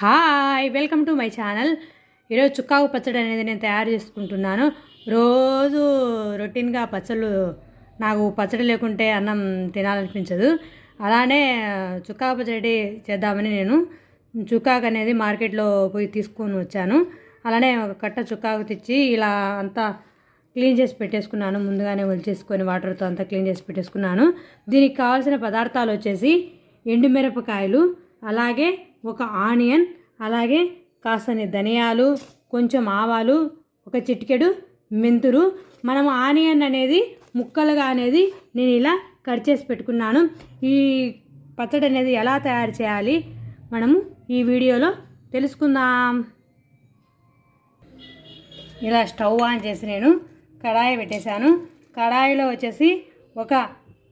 Hi welcome to my channel. ఈరోజు చుక్కాకు పచ్చడి అనేది నేను తయారు చేసుకుంటున్నాను. రోజు రొటీన్గా పచ్చళ్ళు నాకు పచ్చడి లేకుంటే అన్నం తినాలనిపించదు. అలానే చుక్కాకు పచ్చడి చేద్దామని నేను చుక్కాకు అనేది మార్కెట్లో పోయి తీసుకొని వచ్చాను. అలానే ఒక కట్ట చుక్కాకు తెచ్చి ఇలా అంతా క్లీన్ చేసి పెట్టేసుకున్నాను. ముందుగానే ఒలిచేసుకొని వాటర్తో అంతా క్లీన్ చేసి పెట్టేసుకున్నాను. దీనికి కావాల్సిన పదార్థాలు వచ్చేసి ఎండుమిరపకాయలు అలాగే ఒక ఆనియన్ అలాగే కాస్తని ధనియాలు కొంచెం ఆవాలు ఒక చిటికెడు మెంతులు. మనం ఆనియన్ అనేది ముక్కలుగా అనేది నేను ఇలా కట్ చేసి పెట్టుకున్నాను. ఈ పచ్చడి అనేది ఎలా తయారు చేయాలి మనము ఈ వీడియోలో తెలుసుకుందాం. ఇలా స్టవ్ ఆన్ చేసి నేను కడాయి పెట్టేశాను. కడాయిలో వచ్చేసి ఒక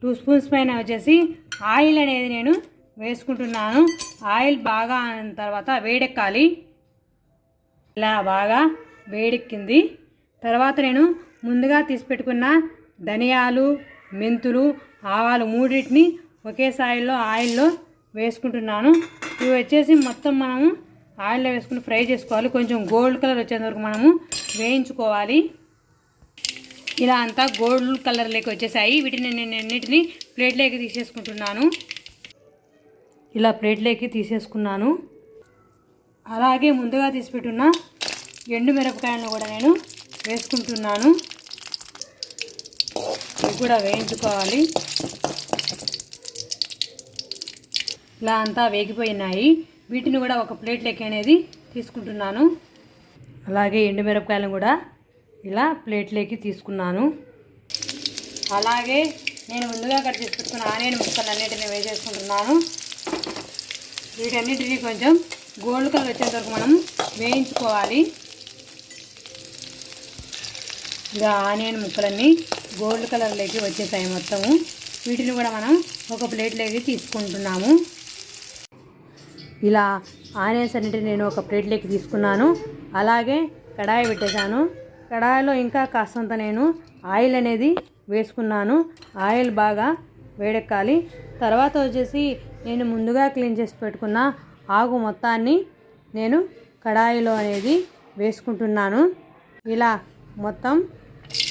టూ స్పూన్స్ పైన వచ్చేసి ఆయిల్ అనేది నేను వేసుకుంటున్నాను. ఆయిల్ బాగా అయిన తర్వాత వేడెక్కాలి. ఇలా బాగా వేడెక్కింది. తర్వాత నేను ముందుగా తీసిపెట్టుకున్న ధనియాలు మెంతులు ఆవాలు మూడింటిని ఒకేసారిలో ఆయిల్లో వేసుకుంటున్నాను. ఇవి వచ్చేసి మొత్తం మనము ఆయిల్లో వేసుకుని ఫ్రై చేసుకోవాలి. కొంచెం గోల్డ్ కలర్ వచ్చేంత వరకు మనము వేయించుకోవాలి. ఇలా అంతా గోల్డ్ కలర్లోకి వచ్చేసాయి. వీటిని నేను అన్నిటిని ప్లేట్లోకి తీసేసుకుంటున్నాను. ఇలా ప్లేట్లోకి తీసేసుకున్నాను. అలాగే ముందుగా తీసిపెట్టున్న ఎండు మిరపకాయలను కూడా నేను వేసుకుంటున్నాను. ఇవి కూడా వేయించుకోవాలి. ఇలా అంతా వేగిపోయినాయి. వీటిని కూడా ఒక ప్లేట్లోకి అనేది తీసుకుంటున్నాను. అలాగే ఎండుమిరపకాయలను కూడా ఇలా ప్లేట్లోకి తీసుకున్నాను. అలాగే నేను ముందుగా కట్ చేసి పెట్టుకున్న ఆనియన్ ముక్కలు అన్నిటిని వేసేసుకుంటున్నాను. వీటన్నిటిని కొంచెం గోల్డ్ కలర్ వచ్చేంత వరకు మనం వేయించుకోవాలి. ఇంకా ఆనియన్ ముక్కలన్నీ గోల్డ్ కలర్లోకి వచ్చేసాయి మొత్తము. వీటిని కూడా మనం ఒక ప్లేట్లోకి తీసుకుంటున్నాము. ఇలా ఆనియన్స్ అన్నిటిని నేను ఒక ప్లేట్లోకి తీసుకున్నాను. అలాగే కడాయి పెట్టేశాను. కడాయిలో ఇంకా కాస్తంత నేను ఆయిల్ అనేది వేసుకున్నాను. ఆయిల్ బాగా వేడెక్కాలి. తర్వాత వచ్చేసి నేను ముందుగా క్లీన్ చేసి పెట్టుకున్న ఆకు మొత్తాన్ని నేను కడాయిలో అనేది వేసుకుంటున్నాను. ఇలా మొత్తం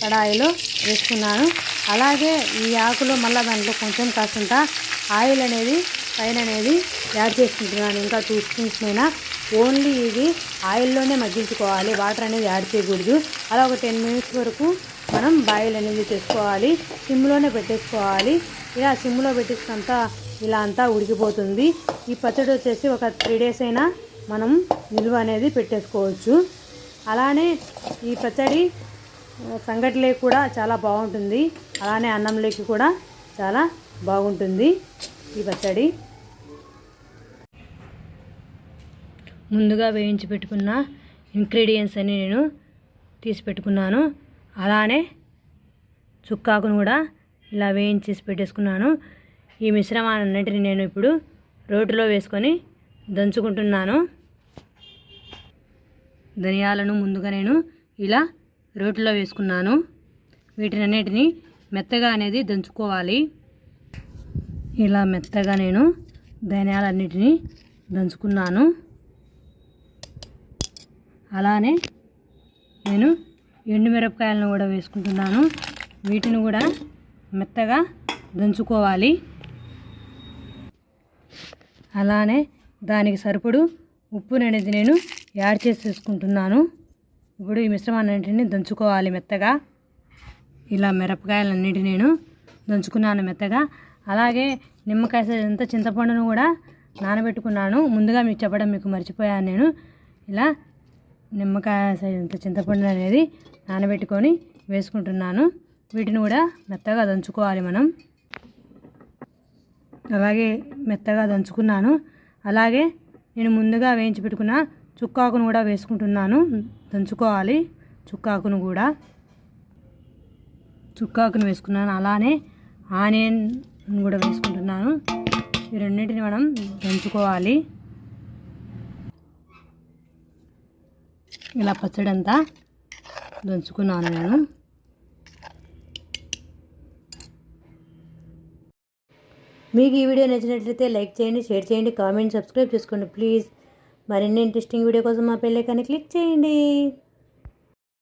కడాయిలో వేసుకున్నాను. అలాగే ఈ ఆకులో మళ్ళీ దాంట్లో కొంచెం కాస్తంత ఆయిల్ అనేది పైన అనేది యాడ్ చేసుకుంటున్నాను. ఇంకా టూ స్పూన్స్ అయినా ఓన్లీ ఇది ఆయిల్లోనే మగ్గించుకోవాలి. వాటర్ అనేది యాడ్ చేయకూడదు. అలా ఒక టెన్ మినిట్స్ వరకు మనం బాయిల్ అనేది చేసుకోవాలి. సిమ్లోనే పెట్టేసుకోవాలి. ఇలా సిమ్లో పెట్టేసినంత ఇలా అంతా ఉడికిపోతుంది. ఈ పచ్చడి వచ్చేసి ఒక త్రీ డేస్ అయినా మనం నిల్వ అనేది పెట్టేసుకోవచ్చు. అలానే ఈ పచ్చడి సంగటిలోకి కూడా చాలా బాగుంటుంది. అలానే అన్నంలోకి కూడా చాలా బాగుంటుంది ఈ పచ్చడి. ముందుగా వేయించి పెట్టుకున్న ఇంగ్రీడియంట్స్ అన్ని నేను తీసి పెట్టుకున్నాను. అలానే చుక్కాకును కూడా ఇలా వేయించేసి పెట్టేసుకున్నాను. ఈ మిశ్రమాన్నింటిని నేను ఇప్పుడు రోటిలో వేసుకొని దంచుకుంటున్నాను. ధనియాలను ముందుగా నేను ఇలా రోటిలో వేసుకున్నాను. వీటినన్నిటిని మెత్తగా అనేది దంచుకోవాలి. ఇలా మెత్తగా నేను ధనియాలన్నిటినీ దంచుకున్నాను. అలానే నేను ఎండుమిరపకాయలను కూడా వేసుకుంటున్నాను. వీటిని కూడా మెత్తగా దంచుకోవాలి. అలానే దానికి సరిపడు ఉప్పు అనేది నేను యాడ్ చేసేసుకుంటున్నాను ఇప్పుడు ఈ మిశ్రమాన్నింటిని దంచుకోవాలి మెత్తగా. ఇలా మిరపకాయలన్నిటి నేను దంచుకున్నాను మెత్తగా. అలాగే నిమ్మకాయ సైజ్ చింతపండును కూడా నానబెట్టుకున్నాను. ముందుగా మీకు చెప్పడం మీకు మర్చిపోయాను నేను. ఇలా నిమ్మకాయ సైజ్ చింతపండు అనేది నానబెట్టుకొని వేసుకుంటున్నాను. వీటిని కూడా మెత్తగా దంచుకోవాలి మనం. అలాగే మెత్తగా దంచుకున్నాను. అలాగే నేను ముందుగా వేయించి పెట్టుకున్న చుక్కాకును కూడా వేసుకుంటున్నాను. దంచుకోవాలి చుక్కాకును కూడా. చుక్కాకును వేసుకున్నాను. అలానే ఆనియన్ కూడా వేసుకుంటున్నాను. ఈ రెండింటిని మనం దంచుకోవాలి. ఇలా పచ్చడి అంతా దంచుకున్నాను నేను. మీకు ఈ వీడియో నచ్చినట్లయితే లైక్ చేయండి షేర్ చేయండి కామెంట్ సబ్స్క్రైబ్ చేసుకోండి. ప్లీజ్. మరిన్ని ఇంట్రెస్టింగ్ వీడియో కోసం మా పెళ్ళి కానీ క్లిక్ చేయండి.